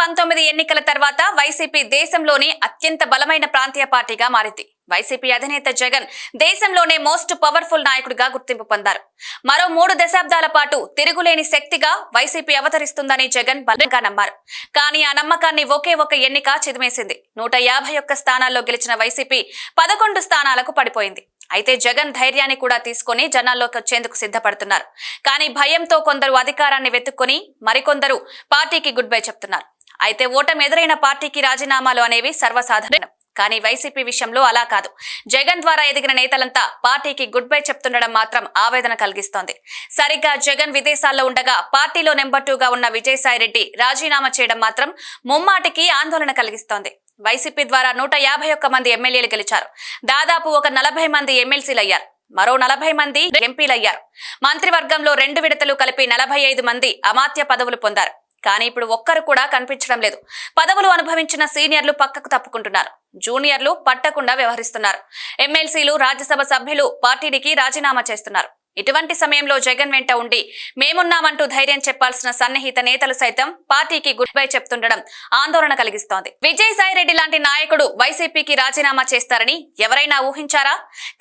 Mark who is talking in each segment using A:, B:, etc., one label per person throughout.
A: పంతొమ్మిది ఎన్నికల తర్వాత వైసీపీ దేశంలోని అత్యంత బలమైన ప్రాంతీయ పార్టీగా మారింది. వైసీపీ అధినేత జగన్ దేశంలోనే మోస్ట్ పవర్ఫుల్ నాయకుడిగా గుర్తింపు పొందారు. మరో మూడు దశాబ్దాల పాటు తిరుగులేని శక్తిగా వైసీపీ అవతరిస్తుందని జగన్ బలంగా నమ్మారు. కానీ ఆ నమ్మకాన్ని ఒకే ఒక ఎన్నిక చిదిమేసింది. నూట యాభై ఒక్క స్థానాల్లో గెలిచిన వైసీపీ పదకొండు స్థానాలకు పడిపోయింది. అయితే జగన్ ధైర్యాన్ని కూడా తీసుకొని జనాల్లోకి వచ్చేందుకు సిద్ధపడుతున్నారు. కానీ భయంతో కొందరు అధికారాన్ని వెతుక్కొని మరికొందరు పార్టీకి గుడ్ బై చెప్తున్నారు. అయితే ఓటమి ఎదురైన పార్టీకి రాజీనామాలు అనేవి సర్వసాధారణం. కానీ వైసీపీ విషయంలో అలా కాదు. జగన్ ద్వారా ఎదిగిన నేతలంతా పార్టీకి గుడ్ బై చెప్తుండడం మాత్రం ఆవేదన కలిగిస్తోంది. సరిగ్గా జగన్ విదేశాల్లో ఉండగా పార్టీలో నెంబర్ టూగా ఉన్న విజయసాయిరెడ్డి రాజీనామా చేయడం మాత్రం ముమ్మాటికి ఆందోళన కలిగిస్తోంది. వైసీపీ ద్వారా నూట యాభై ఒక్క మంది ఎమ్మెల్యేలు గెలిచారు. దాదాపు ఒక నలభై మంది ఎమ్మెల్సీలు అయ్యారు మరో నలభై మంది ఎంపీలయ్యారు. మంత్రివర్గంలో రెండు విడతలు కలిపి నలభై ఐదు మంది అమాత్య పదవులు పొందారు. కానీ ఇప్పుడు ఒక్కరు కూడా కనిపించడం లేదు. పదవులు అనుభవించిన సీనియర్లు పక్కకు తప్పుకుంటున్నారు. జూనియర్లు పట్టకుండా వ్యవహరిస్తున్నారు. ఎమ్మెల్సీలు రాజ్యసభ సభ్యులు పార్టీకి రాజీనామా చేస్తున్నారు. ఇటువంటి సమయంలో జగన్ వెంట ఉండి మేమున్నామంటూ ధైర్యం చెప్పాల్సిన సన్నిహిత నేతలు సైతం పార్టీకి గుడ్ బై చెప్తుండడం ఆందోళన కలిగిస్తోంది. విజయసాయి రెడ్డి లాంటి నాయకుడు వైసీపీకి రాజీనామా చేస్తారని ఎవరైనా ఊహించారా?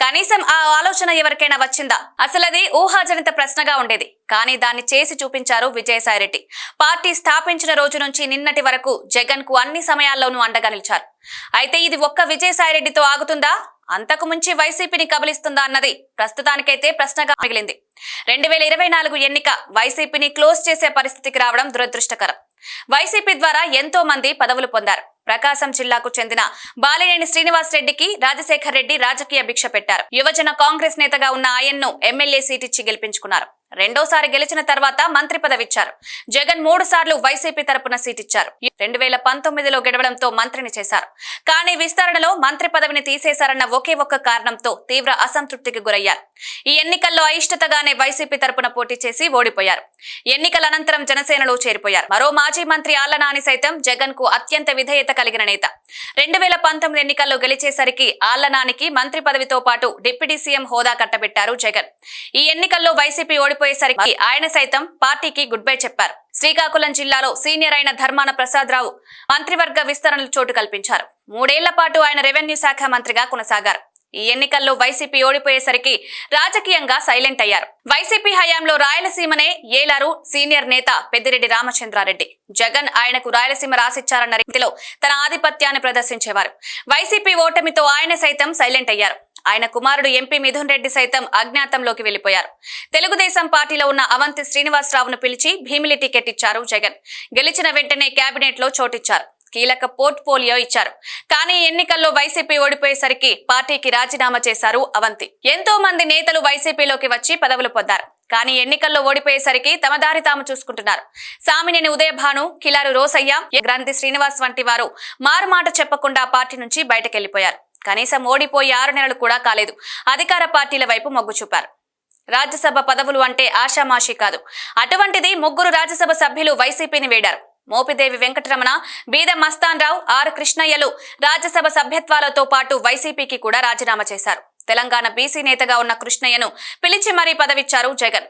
A: కనీసం ఆ ఆలోచన ఎవరికైనా వచ్చిందా? అసలది ఊహాజనిత ప్రశ్నగా ఉండేది. కానీ దాన్ని చేసి చూపించారు విజయసాయిరెడ్డి పార్టీ స్థాపించిన రోజు నుంచి నిన్నటి వరకు జగన్కు అన్ని సమయాల్లోనూ అండగా నిలిచారు. అయితే ఇది ఒక్క విజయసాయిరెడ్డితో ఆగుతుందా? అంతకు ముంచి వైసీపీని కబలిస్తుందా అన్నది ప్రస్తుతానికైతే ప్రశ్నగా మిగిలింది. రెండు వేల ఇరవై నాలుగు ఎన్నిక వైసీపీని క్లోజ్ చేసే పరిస్థితికి రావడం దురదృష్టకరం. వైసీపీ ద్వారా ఎంతో మంది పదవులు పొందారు. ప్రకాశం జిల్లాకు చెందిన బాలినేని శ్రీనివాస్ రెడ్డికి రాజశేఖర్ రెడ్డి రాజకీయ భిక్ష పెట్టారు. యువజన కాంగ్రెస్ నేతగా ఉన్న ఆయన్ను ఎమ్మెల్యే సీట్ ఇచ్చి గెలిపించుకున్నారు. రెండోసారి గెలిచిన తర్వాత మంత్రి పదవిచ్చారు. జగన్ మూడు సార్లు వైసీపీ తరపున సీట్ ఇచ్చారు రెండు వేల పంతొమ్మిదిలో గెలవడంతో మంత్రిని చేశారు. కానీ విస్తరణలో మంత్రి పదవిని తీసేశారన్న ఒకే ఒక్క కారణంతో తీవ్ర అసంతృప్తికి గురయ్యారు. ఈ ఎన్నికల్లో అయిష్టతగానే వైసీపీ తరపున పోటీ చేసి ఓడిపోయారు. ఎన్నికల అనంతరం జనసేనలో చేరిపోయారు. మరో మాజీ మంత్రి ఆళ్ళనాని సైతం జగన్కు అత్యంత విధేయత కలిగిన నేత. రెండు వేల పంతొమ్మిది ఎన్నికల్లో గెలిచేసరికి ఆళ్ళనానికి మంత్రి పదవితో పాటు డిప్యూటీ సీఎం హోదా కట్టబెట్టారు జగన్. ఈ ఎన్నికల్లో వైసీపీ ఓడిపోయేసరికి ఆయన సైతం పార్టీకి గుడ్ బై చెప్పారు. శ్రీకాకుళం జిల్లాలో సీనియర్ అయిన ధర్మాన ప్రసాద్ రావు మంత్రివర్గ విస్తరణలు చోటు కల్పించారు. మూడేళ్ళ పాటు ఆయన రెవెన్యూ శాఖ మంత్రిగా కొనసాగారు. ఈ ఎన్నికల్లో వైసీపీ ఓడిపోయేసరికి రాజకీయంగా సైలెంట్ అయ్యారు. వైసీపీ హయాంలో రాయలసీమనే ఏలారు సీనియర్ నేత పెద్దిరెడ్డి రామచంద్రారెడ్డి. జగన్ ఆయనకు రాయలసీమ రాసిచ్చారన్న రీతిలో తన ఆధిపత్యాన్ని ప్రదర్శించేవారు. వైసీపీ ఓటమితో ఆయన సైతం సైలెంట్ అయ్యారు. ఆయన కుమారుడు ఎంపీ మిథున్ రెడ్డి సైతం అజ్ఞాతంలోకి వెళ్ళిపోయారు తెలుగుదేశం పార్టీలో ఉన్న అవంతి శ్రీనివాసరావును పిలిచి భీమిలి టికెట్ ఇచ్చారు జగన్. గెలిచిన వెంటనే కేబినెట్లో చోటిచ్చారు. కీలక పోర్ట్ఫోలియో ఇచ్చారు. కానీ ఎన్నికల్లో వైసీపీ ఓడిపోయేసరికి పార్టీకి రాజీనామా చేశారు అవంతి. ఎంతో మంది నేతలు వైసీపీలోకి వచ్చి పదవులు పొందారు. కానీ ఎన్నికల్లో ఓడిపోయేసరికి తమ దారి తాము చూసుకుంటున్నారు. సామినేని ఉదయభాను కిలారు రోసయ్య గ్రంథి శ్రీనివాస్ వంటి వారు మారుమాట చెప్పకుండా పార్టీ నుంచి బయటకెళ్ళిపోయారు కనీసం ఓడిపోయి ఆరు నెలలు కూడా కాలేదు. అధికార పార్టీల వైపు మొగ్గు చూపారు. రాజ్యసభ పదవులు అంటే ఆషామాషి కాదు. అటువంటిది ముగ్గురు రాజ్యసభ సభ్యులు వైసీపీని వేడారు. మోపిదేవి వెంకటరమణ బీద మస్తాన్ రావు ఆర్ కృష్ణయ్యలు రాజ్యసభ సభ్యత్వాలతో పాటు వైసీపీకి కూడా రాజీనామా చేశారు. తెలంగాణ బీసీ నేతగా ఉన్న కృష్ణయ్యను పిలిచి మరీ పదవిచ్చారు జగన్.